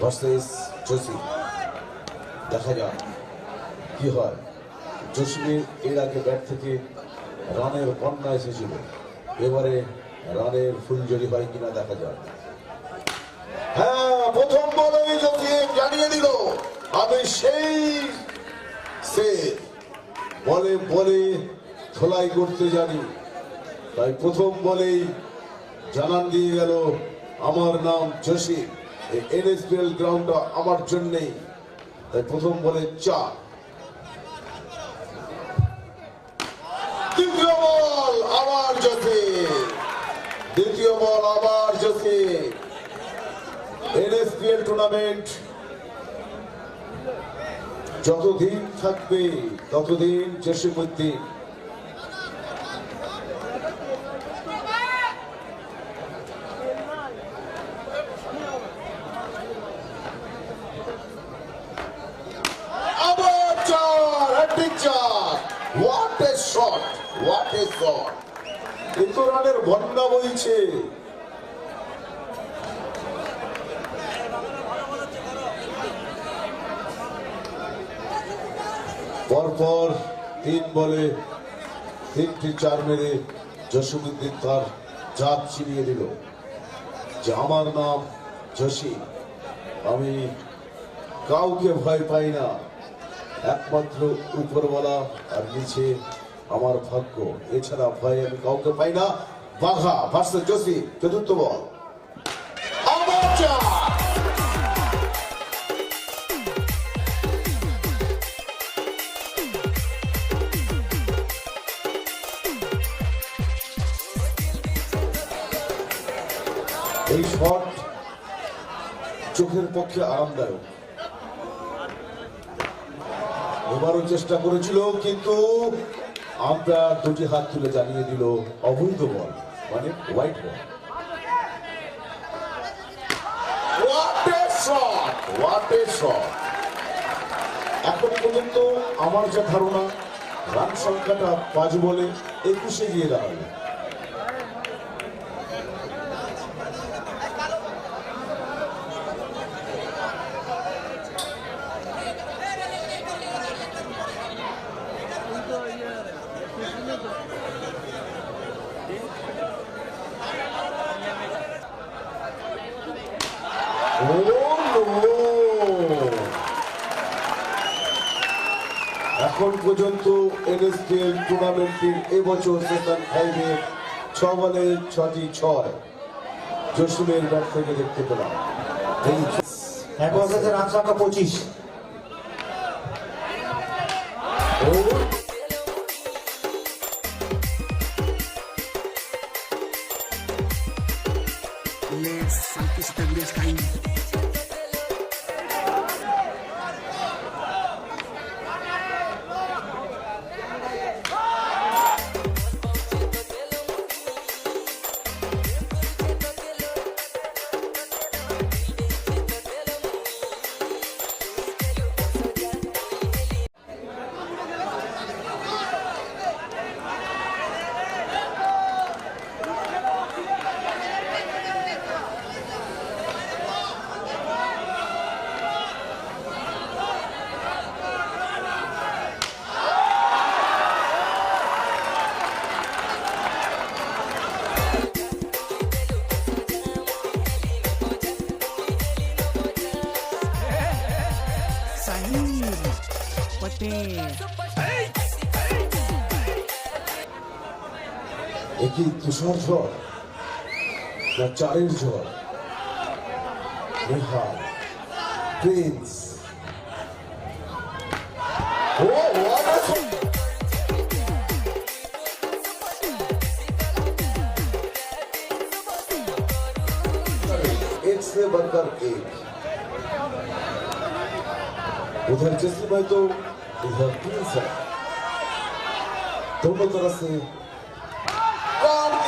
Versus Jasim দেখা যাক কি হয়। জসিমের এর আগে ব্যাট থেকে রানের বন্যা এসেছিল। এবারে রানের ফুলজড়ি হয় কিনা দেখা যাক। হ্যাঁ প্রথম বলেই জসিম জানিয়ে দিল, আমি সেই সে। বলে বলে ধোলাই করতে জানি। তাই প্রথম বলেই জানান দিয়ে গেল, আমার নাম জসিম এই এনএসপিএল গ্রাউন্ডটা আমার জন্যেই। তাই প্রথম বলে চার। দ্বিতীয় বল আবার দ্বিতীয় বল আবার টুর্নামেন্ট যতদিন থাকবে, ততদিন জসিমুদ্দিন আবার চার হ্যাট্রিক চার হোয়াট এ শট বন্যা বইছে। পরপর তিন বলে তিনটি চার মেরে জসিমুদ্দিন তার জাত চিনিয়ে দিল যে আমার নাম জসি আমি কাউকে ভয় পাই না। একমাত্র উপরওয়ালা আর নিচে আমার ভাগ্য, এছাড়া ভয় আমি কাউকে পাই না। বাঘা ভার্সেস জসি, চতুর্থ বল। এই শট চোখের পক্ষে আরামদায়ক। এবারও চেষ্টা করেছিল, কিন্তু আম্পায়ার দুটি হাত তুলে জানিয়ে দিল অবৈধ বল মানে হোয়াইট বল! এখন পর্যন্ত আমার যা ধারণা, রান সংখ্যাটা পাঁচ বলে একুশে গিয়ে দাঁড়াবে এখন পর্যন্ত এনএসপিএল টুর্নামেন্টের এবছর সেশন ফাইভে ছ বলে ছটি ছয়। জসিমের ব্যাট থেকে দেখতে পেলাম। রান সংখ্যা পঁচিশ। একই তুষার ঝড় না চারের ঝড় Nehal Prince O what a shot! एक से बढ़कर एक उधर जैसे भाई तो इधर प्रिंस है दोनों तरफ से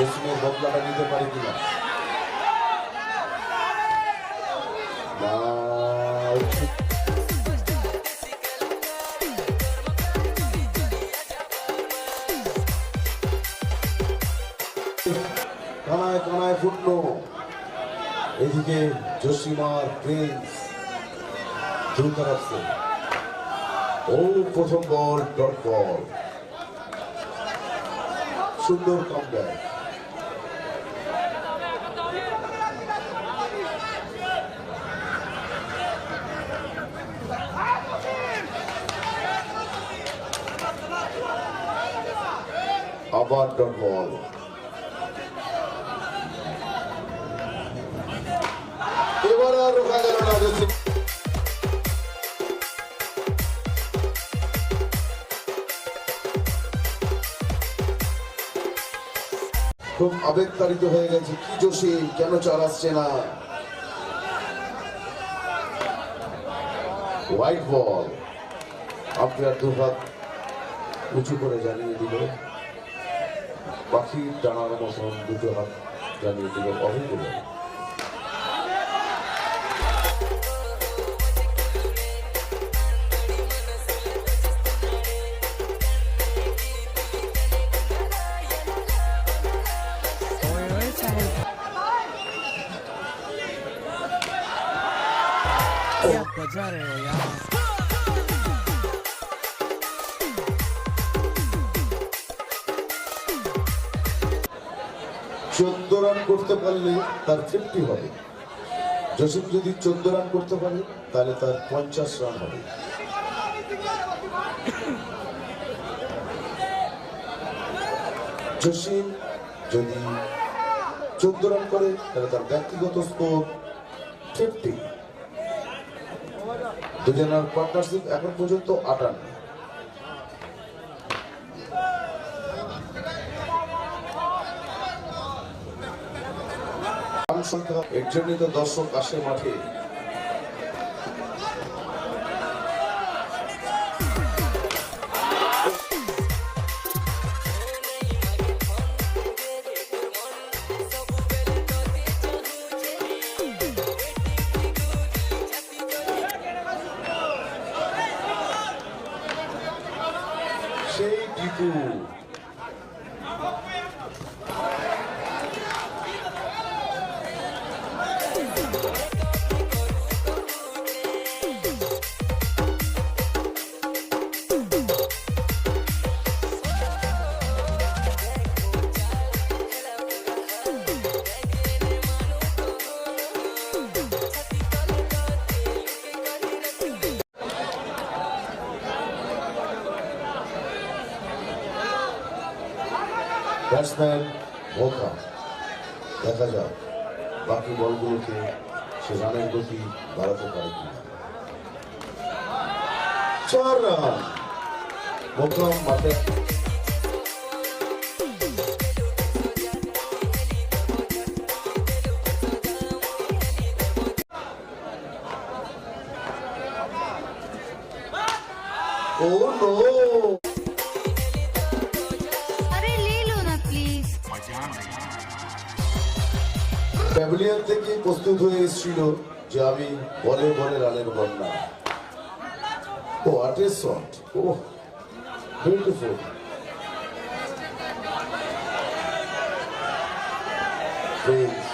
জসিমের বদলাটা নিতে পারি কিনা? কানায় কানায় ফুটলো। এদিকে জসিমার প্রিন্স প্রথম বল, ডট বল। সুন্দর কমব্যাক বল এবার আর না খুব হয়ে গেছে, কি জসিম কেন চাল আসছে না? হোয়াইট বল আম্পায়ার দুহাত উঁচু করে জানিয়ে দিল। পাখির ডানার মতন দুটো হাত জানিয়ে দেবেন অভিযোগ Bazzare, yeah. চোদ্দ রান করতে পারলে তার ফিফটি হবে। জসিম যদি চোদ্দ রান করতে পারে, তাহলে তার পঞ্চাশ রান হবে। জসিম যদি চোদ্দ রান করে, তাহলে তার ব্যক্তিগত স্কোর ফিফটি দুজনের পার্টনারশিপ এখন পর্যন্ত আটান্ন। সংখ্যা এর জন্যই তো দর্শক আসে মাঠে। সেই ব্যাটসম্যান বোকা। দেখা যাক, বাকি বলগুলোকে সে রানের গতি বাড়াতে পারে কিনা চার রান। মোকাম মাঠে ও নো। প্যাভিলিয়ন থেকে প্রস্তুত হয়ে এসেছিল যে আমি বলে বলে রানের বন্যা ও আটের শট। ও বিউটিফুল প্রিন্স